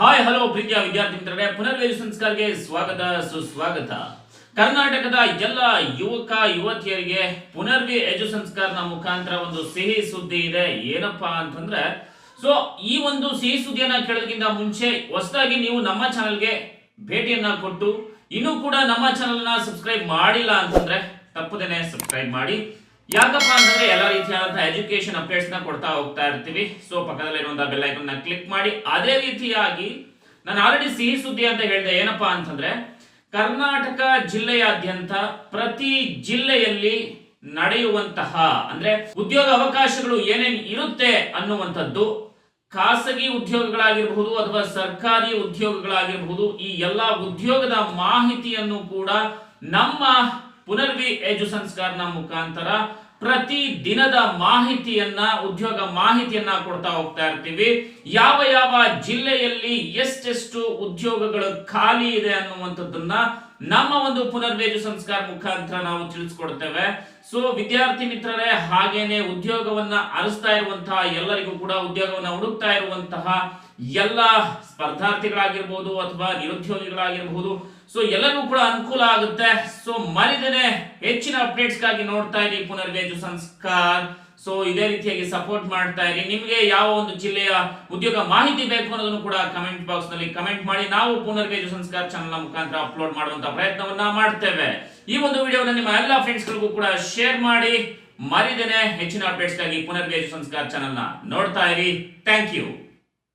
Hi hello ಪ್ರೀತಿಯ ವಿದ್ಯಾರ್ಥಿ ಮಿತ್ರರೇ ಪುನರ್ವೇದಿ ಸಂಸ್ಕಾರಕ್ಕೆ ಸ್ವಾಗತ, ಸುಸ್ವಾಗತ. ಕರ್ನಾಟಕದ ಎಲ್ಲ ಯುವಕ, ಯುವತಿಯರಿಗೆ ಪುನರ್ವಿ ಎಜು ಸಂಸ್ಕಾರನ ಮುಖಾಂತರ ಒಂದು ಸಿಹಿ ಸುದ್ದಿ ಇದೆ. ಏನಪ್ಪಾ ಅಂತಂದ್ರೆ ಸೊ ಈ ಒಂದು ಸಿಹಿ ಸುದ್ದಿಯನ್ನ ಕೇಳೋದಕ್ಕಿಂತ ಮುಂಚೆ ಹೊಸದಾಗಿ ನೀವು ನಮ್ಮ ಚಾನಲ್ಗೆ ಭೇಟಿಯನ್ನ ಕೊಟ್ಟು, ಇನ್ನೂ ಕೂಡ ನಮ್ಮ ಚಾನಲ್ನ ಸಬ್ಸ್ಕ್ರೈಬ್ ಮಾಡಿಲ್ಲ ಅಂತಂದ್ರೆ, ತಪ್ಪದೇನೆ ಸಬ್ಸ್ಕ್ರೈಬ್ ಮಾಡಿ. ಯಾಕಪ್ಪ ಅಂತಂದ್ರೆ ಎಲ್ಲ ರೀತಿಯಾದಂತಹ ಎಜುಕೇಶನ್ ಅಪ್ಡೇಟ್ಸ್ನ ಕೊಡ್ತಾ ಹೋಗ್ತಾ ಇರ್ತೀವಿ. ಸೊ ಪಕ್ಕದಲ್ಲಿರುವಂತಹ ಬೆಲ್ ಐಕನ್ನ ಕ್ಲಿಕ್ ಮಾಡಿ. ಅದೇ ರೀತಿಯಾಗಿ ನಾನು ಆಲ್ರೆಡಿ ಸಿಹಿ ಸುದ್ದಿ ಅಂತ ಹೇಳಿದೆ. ಏನಪ್ಪಾ ಅಂತಂದ್ರೆ, ಕರ್ನಾಟಕ ಜಿಲ್ಲೆಯಾದ್ಯಂತ ಪ್ರತಿ ಜಿಲ್ಲೆಯಲ್ಲಿ ನಡೆಯುವಂತಹ, ಅಂದ್ರೆ ಉದ್ಯೋಗ ಅವಕಾಶಗಳು ಏನೇನು ಇರುತ್ತೆ ಅನ್ನುವಂಥದ್ದು, ಖಾಸಗಿ ಉದ್ಯೋಗಗಳಾಗಿರಬಹುದು ಅಥವಾ ಸರ್ಕಾರಿ ಉದ್ಯೋಗಗಳಾಗಿರಬಹುದು, ಈ ಎಲ್ಲ ಉದ್ಯೋಗದ ಮಾಹಿತಿಯನ್ನು ಕೂಡ ನಮ್ಮ ಪುನರ್ವಿ ಏಜು ಸಂಸ್ಕಾರನ ಮುಖಾಂತರ ಪ್ರತಿ ದಿನದ ಮಾಹಿತಿಯನ್ನ, ಉದ್ಯೋಗ ಮಾಹಿತಿಯನ್ನ ಕೊಡ್ತಾ ಹೋಗ್ತಾ ಇರ್ತೀವಿ. ಯಾವ ಯಾವ ಜಿಲ್ಲೆಯಲ್ಲಿ ಎಷ್ಟೆಷ್ಟು ಉದ್ಯೋಗಗಳು ಖಾಲಿ ಇದೆ ಅನ್ನುವಂಥದ್ದನ್ನ ನಮ್ಮ ಒಂದು ಪುನರ್ವೇಜು ಸಂಸ್ಕಾರ ಮುಖಾಂತರ ನಾವು ತಿಳಿಸ್ಕೊಡ್ತೇವೆ. ಸೊ ವಿದ್ಯಾರ್ಥಿ ಮಿತ್ರರೇ, ಹಾಗೇನೆ ಉದ್ಯೋಗವನ್ನ ಅರಸ್ತಾ ಇರುವಂತಹ ಎಲ್ಲರಿಗೂ ಕೂಡ ಉದ್ಯೋಗವನ್ನ ಹುಡುಕ್ತಾ ಇರುವಂತಹ ಎಲ್ಲ ಸ್ಪರ್ಧಾರ್ಥಿಗಳಾಗಿರ್ಬೋದು ಅಥವಾ ನಿರುದ್ಯೋಗಿಗಳಾಗಿರ್ಬೋದು ಸೊ ಎಲ್ಲರಿಗೂ ಕೂಡ ಅನುಕೂಲ ಆಗುತ್ತೆ. ಸೊ ಮರಿದೇನೆ ಹೆಚ್ಚಿನ ಅಪ್ಡೇಟ್ಸ್ಗಾಗಿ ನೋಡ್ತಾ ಇರಿ ಪುನರ್ವೇಜು ಸಂಸ್ಕಾರ. ಸೊ ಇದೇ ರೀತಿಯಾಗಿ ಸಪೋರ್ಟ್ ಮಾಡ್ತಾ ಇರಿ. ನಿಮಗೆ ಯಾವ ಒಂದು ಜಿಲ್ಲೆಯ ಉದ್ಯೋಗ ಮಾಹಿತಿ ಬೇಕು ಅನ್ನೋದನ್ನು ಕೂಡ ಕಮೆಂಟ್ ಬಾಕ್ಸ್ನಲ್ಲಿ ಕಮೆಂಟ್ ಮಾಡಿ. ನಾವು ಪುನರ್ವೇಜು ಸಂಸ್ಕಾರ ಚಾನಲ್ ಮುಖಾಂತರ ಅಪ್ಲೋಡ್ ಮಾಡುವಂತ ಪ್ರಯತ್ನವನ್ನ ಮಾಡ್ತೇವೆ. ಈ ಒಂದು ವಿಡಿಯೋನ ನಿಮ್ಮ ಎಲ್ಲ ಫ್ರೆಂಡ್ಸ್ ಗಳಿಗೂ ಕೂಡ ಶೇರ್ ಮಾಡಿ. ಮರಿದೇನೆ ಹೆಚ್ಚಿನ ಅಪ್ಡೇಟ್ಸ್ಗಾಗಿ ಪುನರ್ವೇಜು ಸಂಸ್ಕಾರ ಚಾನಲ್ನ ನೋಡ್ತಾ ಇರಿ. Thank you